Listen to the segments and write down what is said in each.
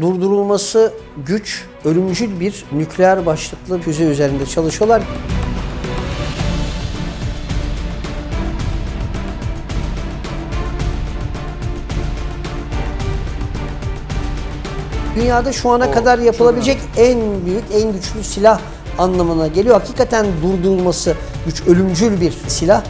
Durdurulması güç, ölümcül bir nükleer başlıklı füze üzerinde çalışıyorlar. Dünyada şu ana kadar yapılabilecek en büyük, en güçlü silah anlamına geliyor. Hakikaten durdurulması güç, ölümcül bir silah.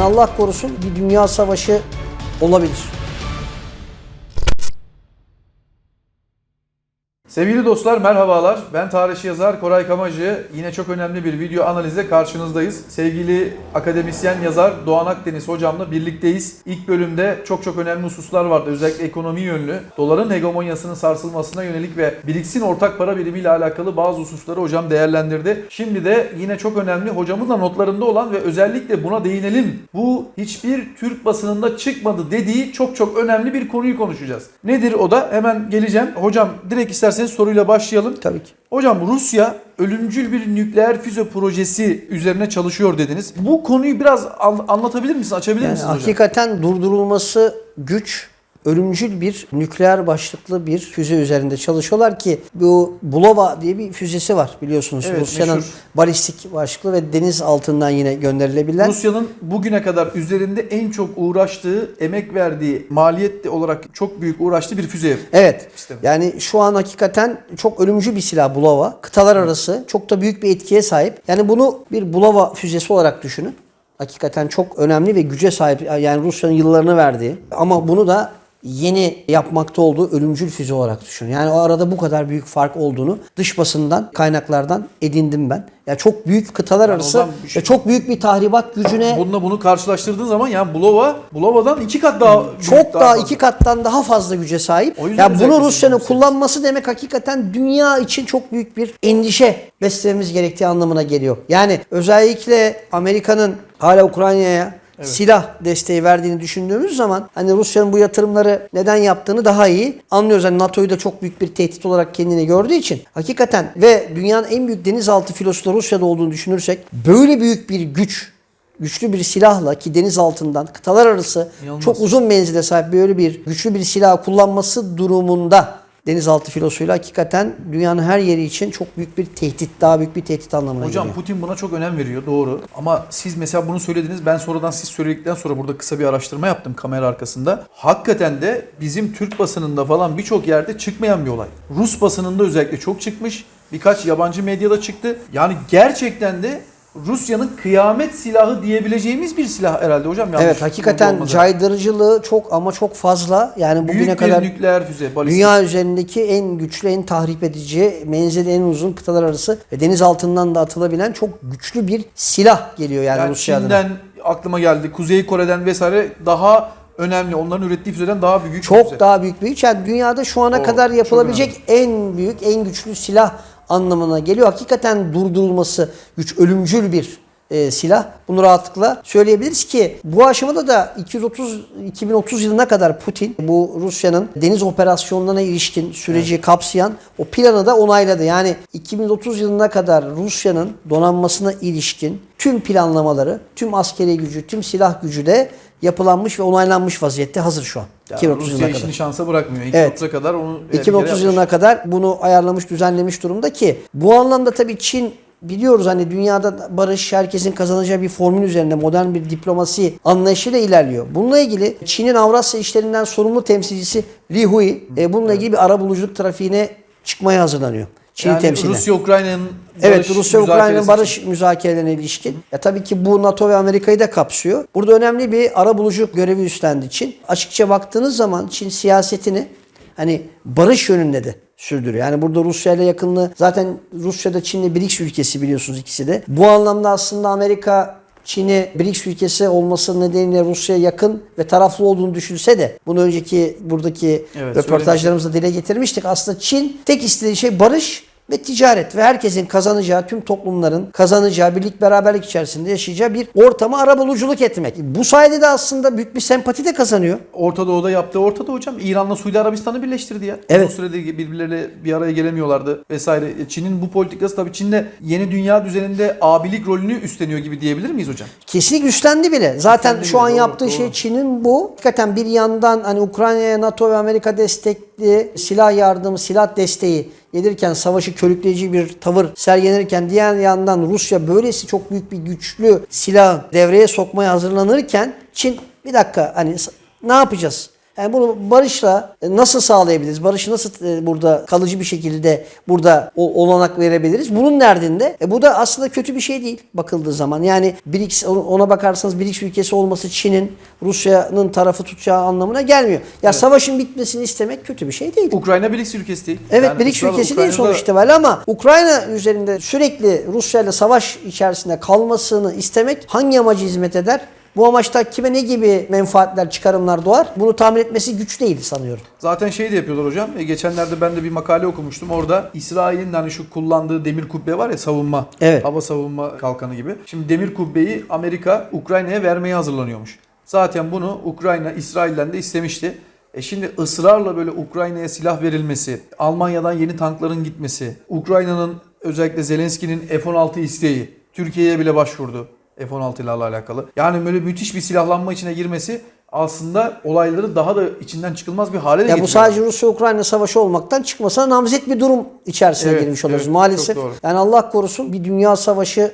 Yani Allah korusun bir dünya savaşı olabilir. Sevgili dostlar merhabalar. Ben tarihçi yazar Koray Kamacı. Yine çok önemli bir video analizle karşınızdayız. Sevgili akademisyen yazar Doğan Akdeniz hocamla birlikteyiz. İlk bölümde çok çok önemli hususlar vardı. Özellikle ekonomi yönlü. Doların hegemonyasının sarsılmasına yönelik ve biriksin ortak para birimiyle alakalı bazı hususları hocam değerlendirdi. Şimdi de yine çok önemli hocamın da notlarında olan ve özellikle buna değinelim. Bu hiçbir Türk basınında çıkmadı dediği çok çok önemli bir konuyu konuşacağız. Nedir o da? Hemen geleceğim. Hocam direkt isterseniz soruyla başlayalım. Tabii ki. Hocam Rusya ölümcül bir nükleer füze projesi üzerine çalışıyor dediniz. Bu konuyu biraz an- anlatabilir misiniz? Açabilir Yani misiniz hocam? hakikaten durdurulması güç, ölümcül bir nükleer başlıklı bir füze üzerinde çalışıyorlar ki bu Bulova diye bir füzesi var biliyorsunuz. Evet, Rusya'nın meşhur. balistik başlıklı ve deniz altından yine gönderilebilen. Rusya'nın bugüne kadar üzerinde en çok uğraştığı, emek verdiği, maliyet olarak çok büyük uğraştığı bir füze. Evet. Sistemi. Yani şu an hakikaten çok ölümcü bir silah Bulava. Kıtalar arası çok da büyük bir etkiye sahip. Yani bunu bir Bulava füzesi olarak düşünün. Hakikaten çok önemli ve güce sahip. Yani Rusya'nın yıllarını verdiği. Ama bunu da yeni yapmakta olduğu ölümcül füze olarak düşünün. Yani o arada bu kadar büyük fark olduğunu dış basından, kaynaklardan edindim ben. Yani çok büyük kıtalar o arası şey- çok büyük bir tahribat gücüne Bununla bunu karşılaştırdığın zaman yani Bulova, Bulova'dan iki kat daha çok daha, fazla. iki kattan daha fazla güce sahip. Ya özellikle bunu Rusya'nın kullanması demek hakikaten dünya için çok büyük bir endişe beslememiz gerektiği anlamına geliyor. Yani özellikle Amerika'nın hala Ukrayna'ya silah desteği verdiğini düşündüğümüz zaman hani Rusya'nın bu yatırımları neden yaptığını daha iyi anlıyoruz. Hani NATO'yu da çok büyük bir tehdit olarak kendine gördüğü için hakikaten ve dünyanın en büyük denizaltı filosu da Rusya'da olduğunu düşünürsek böyle büyük bir güç güçlü bir silahla ki deniz altından kıtalar arası İnanılmaz. çok uzun menzile sahip böyle bir güçlü bir silah kullanması durumunda denizaltı filosuyla hakikaten dünyanın her yeri için çok büyük bir tehdit, daha büyük bir tehdit anlamına Hocam geliyor. Putin buna çok önem veriyor doğru. Ama siz mesela bunu söylediniz. Ben sonradan siz söyledikten sonra burada kısa bir araştırma yaptım kamera arkasında. Hakikaten de bizim Türk basınında falan birçok yerde çıkmayan bir olay. Rus basınında özellikle çok çıkmış. Birkaç yabancı medyada çıktı. Yani gerçekten de Rusya'nın kıyamet silahı diyebileceğimiz bir silah herhalde hocam. yanlış Evet hakikaten olmadı. caydırıcılığı çok ama çok fazla. Yani bugüne Büyük kadar nükleer füze, balistik. dünya üzerindeki en güçlü, en tahrip edici, menzili en uzun kıtalar arası ve deniz altından da atılabilen çok güçlü bir silah geliyor yani, yani Rusya adına. Çin'den aklıma geldi. Kuzey Kore'den vesaire daha önemli. Onların ürettiği füzeden daha büyük bir Çok füze. daha büyük bir güç. Yani dünyada şu ana O, kadar yapılabilecek en büyük, en güçlü silah anlamına geliyor. Hakikaten durdurulması güç, ölümcül bir e, silah. Bunu rahatlıkla söyleyebiliriz ki bu aşamada da 230 2030 yılına kadar Putin bu Rusya'nın deniz operasyonlarına ilişkin süreci kapsayan o planı da onayladı. Yani 2030 yılına kadar Rusya'nın donanmasına ilişkin tüm planlamaları, tüm askeri gücü, tüm silah gücü de yapılanmış ve onaylanmış vaziyette hazır şu an. Ya 2030 Rusya yılına kadar. işini şansa bırakmıyor. Evet. 2030'a kadar onu bir kere 2030 yapmış. yılına kadar bunu ayarlamış, düzenlemiş durumda ki bu anlamda tabii Çin biliyoruz hani dünyada barış herkesin kazanacağı bir formül üzerinde modern bir diplomasi anlayışıyla ilerliyor. Bununla ilgili Çin'in Avrasya işlerinden sorumlu temsilcisi Li Hui e, bununla ilgili bir arabuluculuk trafiğine çıkmaya hazırlanıyor. Çin'i yani temsilen. Rusya Ukrayna'nın Evet Rusya Ukrayna'nın barış müzakerelerine ilişkin. Ya tabii ki bu NATO ve Amerika'yı da kapsıyor. Burada önemli bir ara bulucu görevi üstlendi Çin. Açıkça baktığınız zaman Çin siyasetini hani barış yönünde de sürdürüyor. Yani burada Rusya ile yakınlığı zaten Rusya'da Çin'le BRICS ülkesi biliyorsunuz ikisi de. Bu anlamda aslında Amerika Çin'i BRICS ülkesi olması nedeniyle Rusya'ya yakın ve taraflı olduğunu düşünse de bunu önceki buradaki Evet, röportajlarımızda dile getirmiştik. Aslında Çin tek istediği şey barış ve ticaret ve herkesin kazanacağı, tüm toplumların kazanacağı, birlik beraberlik içerisinde yaşayacağı bir ortama arabuluculuk etmek. Bu sayede de aslında büyük bir sempati de kazanıyor. Orta Doğu'da yaptığı ortada hocam. İran'la Suudi Arabistan'ı birleştirdi ya. Evet. Bu sürede birbirleriyle bir araya gelemiyorlardı vesaire. E, Çin'in bu politikası tabii Çin'de yeni dünya düzeninde abilik rolünü üstleniyor gibi diyebilir miyiz hocam? Kesinlikle güçlendi bile. Zaten Güçlendi şu bile, an doğru, yaptığı doğru. şey Çin'in bu. Hakikaten bir yandan hani Ukrayna'ya NATO ve Amerika destekli silah yardımı, silah desteği gelirken savaşı körükleyici bir tavır sergilenirken diğer yandan Rusya böylesi çok büyük bir güçlü silah devreye sokmaya hazırlanırken Çin bir dakika hani ne yapacağız? Yani bunu barışla e, nasıl sağlayabiliriz? Barışı nasıl e, burada kalıcı bir şekilde burada olanak verebiliriz? Bunun derdinde. E bu da aslında kötü bir şey değil bakıldığı zaman. Yani BRICS ona bakarsanız BRICS ülkesi olması Çin'in Rusya'nın tarafı tutacağı anlamına gelmiyor. Ya savaşın bitmesini istemek kötü bir şey değil. Ukrayna BRICS ülkesi değil. Evet Yani BRICS ülkesi değil Ukrayna'da- sonuç itibariyle ama Ukrayna üzerinde sürekli Rusya ile savaş içerisinde kalmasını istemek hangi amaca hizmet eder? Bu amaçta kime ne gibi menfaatler, çıkarımlar doğar? Bunu tahmin etmesi güç değil sanıyorum. Zaten şey de yapıyorlar hocam. E, geçenlerde ben de bir makale okumuştum. Orada İsrail'in hani şu kullandığı demir kubbe var ya savunma. Evet. Hava savunma kalkanı gibi. Şimdi demir kubbeyi Amerika Ukrayna'ya vermeye hazırlanıyormuş. Zaten bunu Ukrayna İsrail'den de istemişti. E şimdi ısrarla böyle Ukrayna'ya silah verilmesi, Almanya'dan yeni tankların gitmesi, Ukrayna'nın özellikle Zelenski'nin F-16 isteği, Türkiye'ye bile başvurdu F-16 ile alakalı. Yani böyle müthiş bir silahlanma içine girmesi aslında olayları daha da içinden çıkılmaz bir hale de Ya bu getiriyor. sadece Rusya-Ukrayna savaşı olmaktan çıkmasına namzet bir durum içerisine Evet, girmiş oluyoruz evet, maalesef. Yani Allah korusun bir dünya savaşı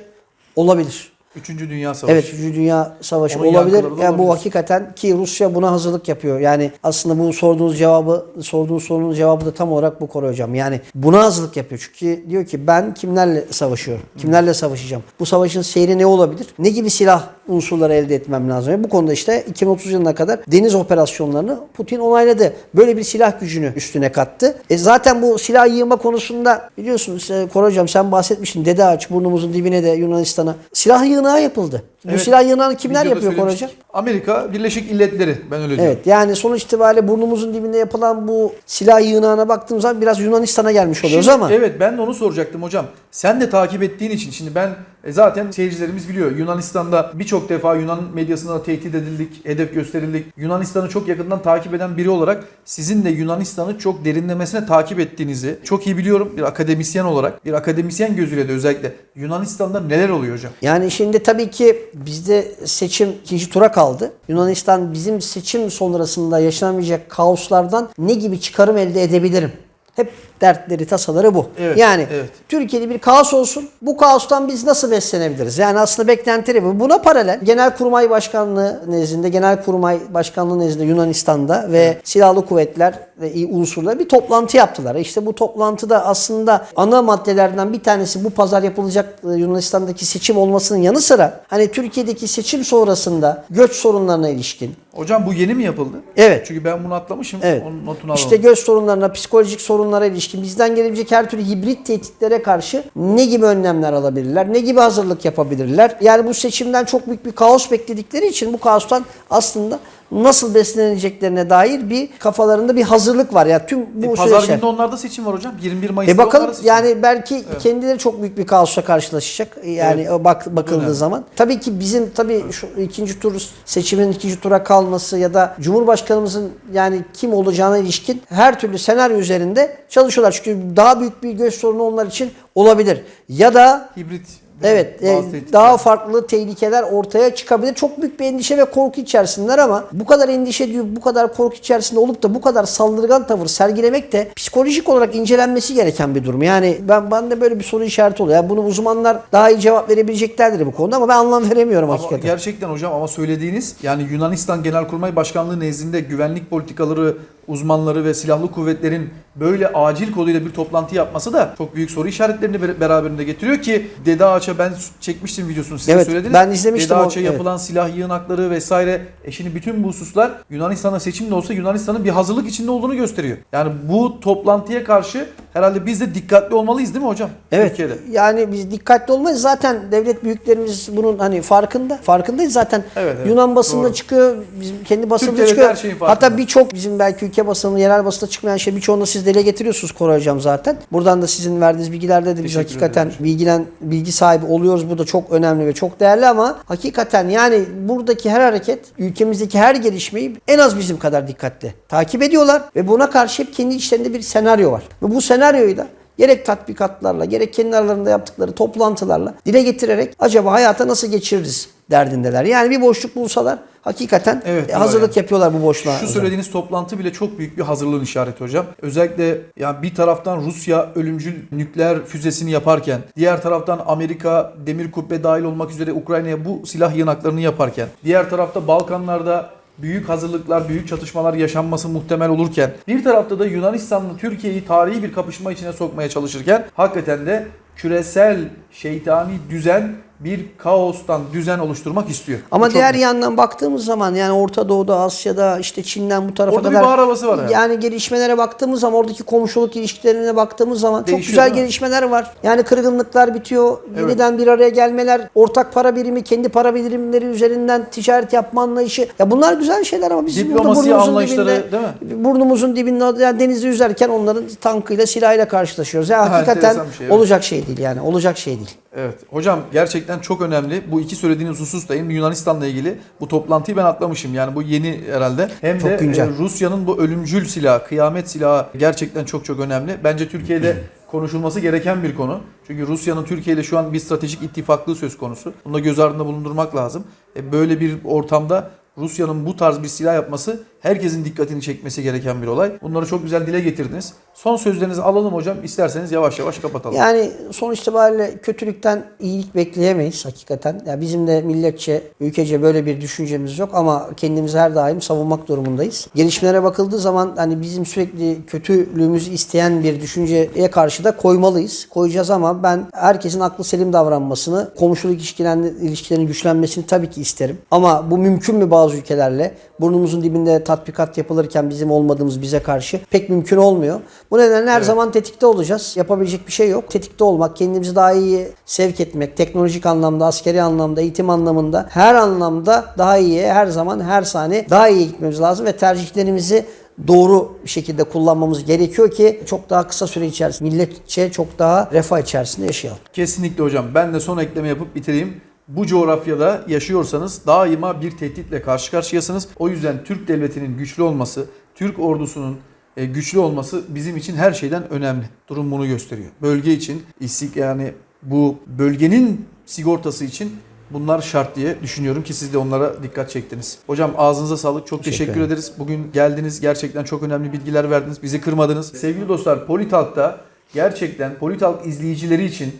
olabilir. Üçüncü Dünya Savaşı. Evet, 3. Dünya Savaşı Onun olabilir. Yani bu olabilir. hakikaten ki Rusya buna hazırlık yapıyor. Yani aslında bu sorduğunuz cevabı, sorduğunuz sorunun cevabı da tam olarak bu Koray hocam. Yani buna hazırlık yapıyor. Çünkü diyor ki ben kimlerle savaşıyorum? Kimlerle savaşacağım? Bu savaşın seyri ne olabilir? Ne gibi silah unsurları elde etmem lazım? Ve bu konuda işte 2030 yılına kadar deniz operasyonlarını Putin onayladı. Böyle bir silah gücünü üstüne kattı. E zaten bu silah yığma konusunda biliyorsunuz e, Koray hocam sen bahsetmiştin. Dede Ağaç burnumuzun dibine de Yunanistan'a silah yığınağı yapıldı. Bu Evet. silah yığınağını kimler Videoda yapıyor hocam? Amerika Birleşik İlletleri. Ben öyle diyorum. Evet yani sonuç itibariyle burnumuzun dibinde yapılan bu silah yığınağına baktığımız zaman biraz Yunanistan'a gelmiş oluyoruz Şimdi, ama. Evet ben de onu soracaktım hocam. Sen de takip ettiğin için şimdi ben e, zaten seyircilerimiz biliyor. Yunanistan'da birçok defa Yunan medyasına tehdit edildik, hedef gösterildik. Yunanistan'ı çok yakından takip eden biri olarak sizin de Yunanistan'ı çok derinlemesine takip ettiğinizi çok iyi biliyorum. Bir akademisyen olarak, bir akademisyen gözüyle de özellikle Yunanistan'da neler oluyor hocam? Yani şimdi tabii ki bizde seçim ikinci tura kaldı. Yunanistan bizim seçim sonrasında yaşanamayacak kaoslardan ne gibi çıkarım elde edebilirim? Hep dertleri, tasaları bu. Evet, yani evet. Türkiye'de bir kaos olsun. Bu kaostan biz nasıl beslenebiliriz? Yani aslında beklentileri bu. Buna paralel Genelkurmay Başkanlığı nezdinde, Genelkurmay Başkanlığı nezdinde Yunanistan'da ve silahlı kuvvetler ve unsurlar bir toplantı yaptılar. İşte bu toplantıda aslında ana maddelerden bir tanesi bu pazar yapılacak e, Yunanistan'daki seçim olmasının yanı sıra hani Türkiye'deki seçim sonrasında göç sorunlarına ilişkin Hocam bu yeni mi yapıldı? Evet. Çünkü ben bunu atlamışım. Evet. Onun notunu İşte alalım. göz sorunlarına, psikolojik sorunlara ilişkin bizden gelebilecek her türlü hibrit tehditlere karşı ne gibi önlemler alabilirler? Ne gibi hazırlık yapabilirler? Yani bu seçimden çok büyük bir kaos bekledikleri için bu kaostan aslında nasıl besleneceklerine dair bir kafalarında bir hazırlık var. Ya tüm bu E, Pazar günü onlarda seçim var hocam. 21 Mayıs'ta E bakalım yani belki kendileri çok büyük bir kaosla karşılaşacak. Yani Evet. bak bakıldığı Önemli. zaman. Tabii ki bizim tabii şu ikinci tur seçimin ikinci tura kalması ya da Cumhurbaşkanımızın yani kim olacağına ilişkin her türlü senaryo üzerinde çalışıyorlar. Çünkü daha büyük bir göç sorunu onlar için olabilir. Ya da hibrit. Evet, e, daha farklı tehlikeler ortaya çıkabilir. Çok büyük bir endişe ve korku içerisindeler ama bu kadar endişe diyor, bu kadar korku içerisinde olup da bu kadar saldırgan tavır sergilemek de psikolojik olarak incelenmesi gereken bir durum. Yani ben ben de böyle bir soru işareti oluyor. Yani bunu uzmanlar daha iyi cevap verebileceklerdir bu konuda ama ben anlam veremiyorum Ama hakikaten. gerçekten hocam ama söylediğiniz yani Yunanistan Genelkurmay Başkanlığı nezdinde güvenlik politikaları uzmanları ve silahlı kuvvetlerin böyle acil koduyla bir toplantı yapması da çok büyük soru işaretlerini ber- beraberinde getiriyor ki Dede Ağaç'a ben çekmiştim videosunu size Evet, söylediniz. ben izlemiştim Dede Ağaç'a evet. yapılan silah yığınakları vesaire e şimdi bütün bu hususlar Yunanistan'a seçim de olsa Yunanistan'ın bir hazırlık içinde olduğunu gösteriyor. Yani bu toplantıya karşı herhalde biz de dikkatli olmalıyız değil mi hocam? Evet. Türkiye'de. Yani biz dikkatli olmayız. Zaten devlet büyüklerimiz bunun hani farkında. Farkındayız zaten. Evet, evet. Yunan basında Doğru. çıkıyor. Bizim kendi basında devleti çıkıyor. Hatta birçok bizim belki ülke basını, yerel basında çıkmayan şey birçoğunu siz dile getiriyorsunuz Koray Hocam zaten. Buradan da sizin verdiğiniz bilgilerde de biz Teşekkür hakikaten ederim. bilgilen bilgi sahibi oluyoruz. Bu da çok önemli ve çok değerli ama hakikaten yani buradaki her hareket ülkemizdeki her gelişmeyi en az bizim kadar dikkatli takip ediyorlar ve buna karşı hep kendi içlerinde bir senaryo var. Ve bu senaryoyu da gerek tatbikatlarla gerek kendi aralarında yaptıkları toplantılarla dile getirerek acaba hayata nasıl geçiririz derdindeler. Yani bir boşluk bulsalar hakikaten Evet, e, hazırlık yani. yapıyorlar bu boşluğa. Şu söylediğiniz toplantı bile çok büyük bir hazırlığın işareti hocam. Özellikle yani bir taraftan Rusya ölümcül nükleer füzesini yaparken, diğer taraftan Amerika demir kubbe dahil olmak üzere Ukrayna'ya bu silah yığınaklarını yaparken, diğer tarafta Balkanlarda büyük hazırlıklar, büyük çatışmalar yaşanması muhtemel olurken, bir tarafta da Yunanistan'la Türkiye'yi tarihi bir kapışma içine sokmaya çalışırken hakikaten de küresel şeytani düzen bir kaostan düzen oluşturmak istiyor. Ama Bu çok diğer yandan baktığımız zaman yani Orta Doğu'da, Asya'da, işte Çin'den bu tarafa Orada bir kadar bahar havası var yani. yani gelişmelere baktığımız zaman oradaki komşuluk ilişkilerine baktığımız zaman çok Değişiyor, güzel değil mi? gelişmeler var. Yani kırgınlıklar bitiyor, Evet. yeniden bir araya gelmeler, ortak para birimi, kendi para birimleri üzerinden ticaret yapma anlayışı. Ya bunlar güzel şeyler ama biz burada Diplomasi burnumuzun anlayışları, dibinde, değil mi? burnumuzun dibinde yani denizde yüzerken onların tankıyla, silahıyla karşılaşıyoruz. Ya Ha, hakikaten enteresan bir şey, evet. olacak şey değil yani. Olacak şey değil. Evet. Hocam gerçekten çok önemli. Bu iki söylediğiniz husus da hem Yunanistan'la ilgili bu toplantıyı ben atlamışım. Yani bu yeni herhalde. Hem Çok de güncel. e, Rusya'nın bu ölümcül silahı, kıyamet silahı gerçekten çok çok önemli. Bence Türkiye'de konuşulması gereken bir konu. Çünkü Rusya'nın Türkiye ile şu an bir stratejik ittifaklığı söz konusu. Bunu da göz ardında bulundurmak lazım. E, böyle bir ortamda Rusya'nın bu tarz bir silah yapması herkesin dikkatini çekmesi gereken bir olay. Bunları çok güzel dile getirdiniz. Son sözlerinizi alalım hocam. İsterseniz yavaş yavaş kapatalım. Yani sonuç itibariyle kötülükten iyilik bekleyemeyiz hakikaten. Ya bizim de milletçe, ülkece böyle bir düşüncemiz yok ama kendimizi her daim savunmak durumundayız. Gelişmelere bakıldığı zaman hani bizim sürekli kötülüğümüzü isteyen bir düşünceye karşı da koymalıyız. Koyacağız ama ben herkesin aklı selim davranmasını, komşuluk ilişkilerini- ilişkilerinin güçlenmesini tabii ki isterim. Ama bu mümkün mü bazı ülkelerle? Burnumuzun dibinde tatbikat yapılırken bizim olmadığımız bize karşı pek mümkün olmuyor. Bu nedenle her Evet. zaman tetikte olacağız. Yapabilecek bir şey yok. Tetikte olmak, kendimizi daha iyi sevk etmek, teknolojik anlamda, askeri anlamda, eğitim anlamında, her anlamda daha iyiye, her zaman, her saniye daha iyi gitmemiz lazım ve tercihlerimizi doğru bir şekilde kullanmamız gerekiyor ki çok daha kısa süre içerisinde milletçe çok daha refah içerisinde yaşayalım. Kesinlikle hocam. Ben de son ekleme yapıp bitireyim. Bu coğrafyada yaşıyorsanız daima bir tehditle karşı karşıyasınız. O yüzden Türk devletinin güçlü olması, Türk ordusunun e, güçlü olması bizim için her şeyden önemli. Durum bunu gösteriyor. Bölge için istik yani bu bölgenin sigortası için bunlar şart diye düşünüyorum ki siz de onlara dikkat çektiniz. Hocam ağzınıza sağlık. Çok Teşekkür teşekkür ederiz. Bugün geldiniz. Gerçekten çok önemli bilgiler verdiniz. Bizi kırmadınız. Sevgili dostlar Politalk'ta gerçekten Politalk izleyicileri için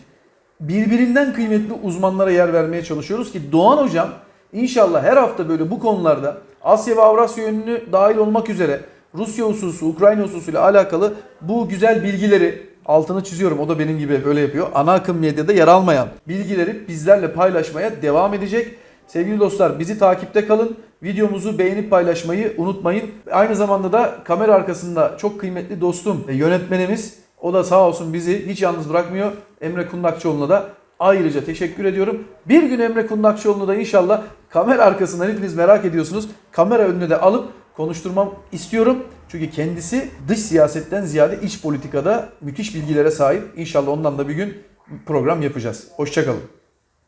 birbirinden kıymetli uzmanlara yer vermeye çalışıyoruz ki Doğan Hocam inşallah her hafta böyle bu konularda Asya ve Avrasya yönünü dahil olmak üzere Rusya hususu, Ukrayna hususuyla alakalı bu güzel bilgileri altını çiziyorum. O da benim gibi böyle yapıyor. Ana akım medyada yer almayan bilgileri bizlerle paylaşmaya devam edecek. Sevgili dostlar bizi takipte kalın. Videomuzu beğenip paylaşmayı unutmayın. Aynı zamanda da kamera arkasında çok kıymetli dostum ve yönetmenimiz o da sağ olsun bizi hiç yalnız bırakmıyor. Emre Kundakçıoğlu'na da ayrıca teşekkür ediyorum. Bir gün Emre Kundakçıoğlu'nu da inşallah kamera arkasından hepiniz merak ediyorsunuz. Kamera önüne de alıp konuşturmam istiyorum. Çünkü kendisi dış siyasetten ziyade iç politikada müthiş bilgilere sahip. İnşallah ondan da bir gün program yapacağız. Hoşçakalın.